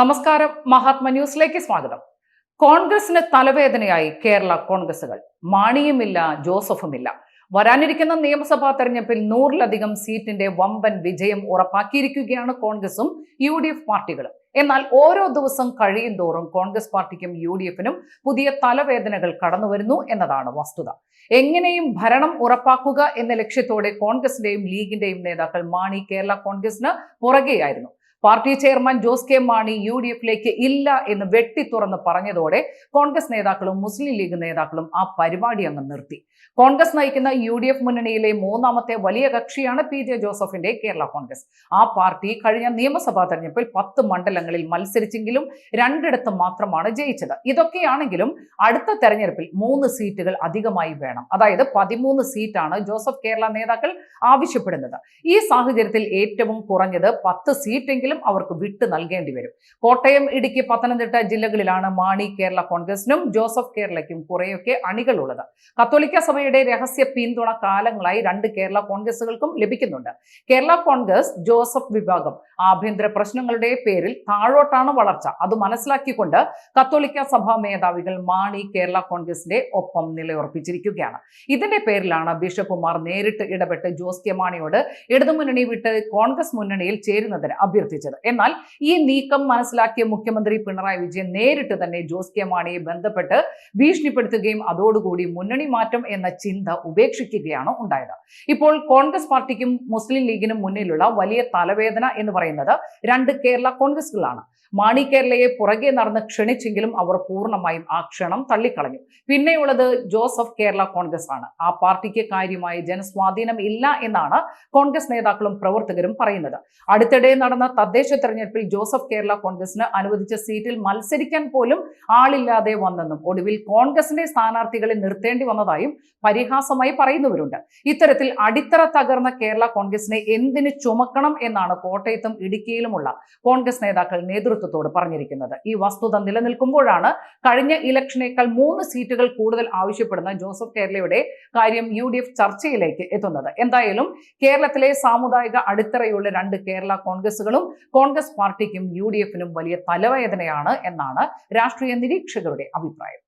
നമസ്കാരം മഹാത്മ ന്യൂസിലേക്ക് സ്വാഗതം. കോൺഗ്രസിന് തലവേദനയായി കേരള കോൺഗ്രസുകൾ മാണിയുമില്ല ജോസഫുമില്ല. വരാനിരിക്കുന്ന നിയമസഭാ തെരഞ്ഞെടുപ്പിൽ നൂറിലധികം സീറ്റിന്റെ വമ്പൻ വിജയം ഉറപ്പാക്കിയിരിക്കുകയാണ് കോൺഗ്രസും യു ഡി എഫ് പാർട്ടികളും. എന്നാൽ ഓരോ ദിവസം കഴിയും തോറും കോൺഗ്രസ് പാർട്ടിക്കും യു ഡി എഫിനും പുതിയ തലവേദനകൾ കടന്നുവരുന്നു എന്നതാണ് വസ്തുത. എങ്ങനെയും ഭരണം ഉറപ്പാക്കുക എന്ന ലക്ഷ്യത്തോടെ കോൺഗ്രസിന്റെയും ലീഗിന്റെയും നേതാക്കൾ മാണി കേരള കോൺഗ്രസിന് പുറകെയായിരുന്നു. Party chairman Jose K Mani U D എഫിലേക്ക് ഇല്ല എന്ന് വെട്ടി തുറന്ന് പറഞ്ഞതോടെ കോൺഗ്രസ് നേതാക്കളും മുസ്ലിം ലീഗ് നേതാക്കളും ആ പരിപാടി അങ്ങ് നിർത്തി. കോൺഗ്രസ് നയിക്കുന്ന യു ഡി എഫ് മുന്നണിയിലെ മൂന്നാമത്തെ വലിയ കക്ഷിയാണ് പി ജെ ജോസഫിന്റെ കേരള കോൺഗ്രസ്. ആ പാർട്ടി കഴിഞ്ഞ നിയമസഭാ തെരഞ്ഞെടുപ്പിൽ പത്ത് മണ്ഡലങ്ങളിൽ മത്സരിച്ചെങ്കിലും രണ്ടിടത്ത് മാത്രമാണ് ജയിച്ചത്. ഇതൊക്കെയാണെങ്കിലും അടുത്ത തെരഞ്ഞെടുപ്പിൽ മൂന്ന് സീറ്റുകൾ അധികമായി വേണം. അതായത് പതിമൂന്ന് സീറ്റാണ് ജോസഫ് കേരള നേതാക്കൾ ആവശ്യപ്പെടുന്നത്. ഈ സാഹചര്യത്തിൽ ഏറ്റവും കുറഞ്ഞത് പത്ത് സീറ്റെങ്കിലും അവർക്ക് വിട്ടു നൽകേണ്ടി വരും. കോട്ടയം ഇടുക്കി പത്തനംതിട്ട ജില്ലകളിലാണ് മാണി കേരള കോൺഗ്രസിനും ജോസഫ് കേരളയ്ക്കും കുറേയൊക്കെ അണികളുള്ളത്. കത്തോലിക്ക സഭയുടെ രഹസ്യ പിന്തുണ കാലങ്ങളായി രണ്ട് കേരള കോൺഗ്രസുകൾക്കും ലഭിക്കുന്നുണ്ട്. കേരള കോൺഗ്രസ് ജോസഫ് വിഭാഗം ആഭ്യന്തര പ്രശ്നങ്ങളുടെ പേരിൽ താഴോട്ടാണ് വളർച്ച. അത് മനസ്സിലാക്കിക്കൊണ്ട് കത്തോലിക്ക സഭാ മേധാവികൾ മാണി കേരള കോൺഗ്രസിന്റെ ഒപ്പം നിലയുറപ്പിച്ചിരിക്കുകയാണ്. ഇതിന്റെ പേരിലാണ് ബിഷപ്പുമാർ നേരിട്ട് ഇടപെട്ട് ജോസ് കെ മാണിയോട് ഇടതുമുന്നണി വിട്ട് കോൺഗ്രസ് മുന്നണിയിൽ ചേരുന്നതിന് അഭ്യർത്ഥിച്ചത്. എന്നാൽ ഈ നീക്കം മനസ്സിലാക്കിയ മുഖ്യമന്ത്രി പിണറായി വിജയൻ നേരിട്ട് തന്നെ ജോസ് കെ മാണിയെ ബന്ധപ്പെട്ട് ഭീഷണിപ്പെടുത്തുകയും അതോടുകൂടി മുന്നണി മാറ്റം എന്ന ചിന്ത ഉപേക്ഷിക്കുകയാണ് ഉണ്ടായത്. ഇപ്പോൾ കോൺഗ്രസ് പാർട്ടിക്കും മുസ്ലിം ലീഗിനും മുന്നിലുള്ള വലിയ തലവേദന എന്ന് പറയുന്നത് രണ്ട് കേരള കോൺഗ്രസുകളാണ് മാണി കേരളയെ പുറകെ നടന്ന് ക്ഷണിച്ചെങ്കിലും അവർ പൂർണമായും ആ ക്ഷണം തള്ളിക്കളഞ്ഞു. പിന്നെയുള്ളത് ജോസഫ് കേരള കോൺഗ്രസ് ആണ് ആ പാർട്ടിക്ക് കാര്യമായ ജനസ്വാധീനം ഇല്ല എന്നാണ് കോൺഗ്രസ് നേതാക്കളും പ്രവർത്തകരും പറയുന്നത്. അടുത്തിടെ നടന്ന തദ്ദേശ തെരഞ്ഞെടുപ്പിൽ ജോസഫ് കേരള കോൺഗ്രസിന് അനുവദിച്ച സീറ്റിൽ മത്സരിക്കാൻ പോലും ആളില്ലാതെ വന്നെന്നും ഒടുവിൽ കോൺഗ്രസിന്റെ സ്ഥാനാർത്ഥികളെ നിർത്തേണ്ടി വന്നതായും പരിഹാസമായി പറയുന്നവരുണ്ട്. ഇത്തരത്തിൽ അടിത്തറ തകർന്ന കേരള കോൺഗ്രസിനെ എന്തിനു ചുമക്കണം എന്നാണ് കോട്ടയത്തും ഇടുക്കിയിലുമുള്ള കോൺഗ്രസ് നേതാക്കൾ നേതൃത്വത്തോട് പറഞ്ഞിരിക്കുന്നത്. ഈ വസ്തുത നിലനിൽക്കുമ്പോഴാണ് കഴിഞ്ഞ ഇലക്ഷനേക്കാൾ മൂന്ന് സീറ്റുകൾ കൂടുതൽ ആവശ്യപ്പെടുന്ന ജോസഫ് കേരളയുടെ കാര്യം യു ചർച്ചയിലേക്ക് എത്തുന്നത്. എന്തായാലും കേരളത്തിലെ സാമുദായിക അടിത്തറയുള്ള രണ്ട് കേരള കോൺഗ്രസുകളും കോൺഗ്രസ് പാർട്ടിക്കും യു വലിയ തലവേദനയാണ് എന്നാണ് രാഷ്ട്രീയ നിരീക്ഷകരുടെ അഭിപ്രായം.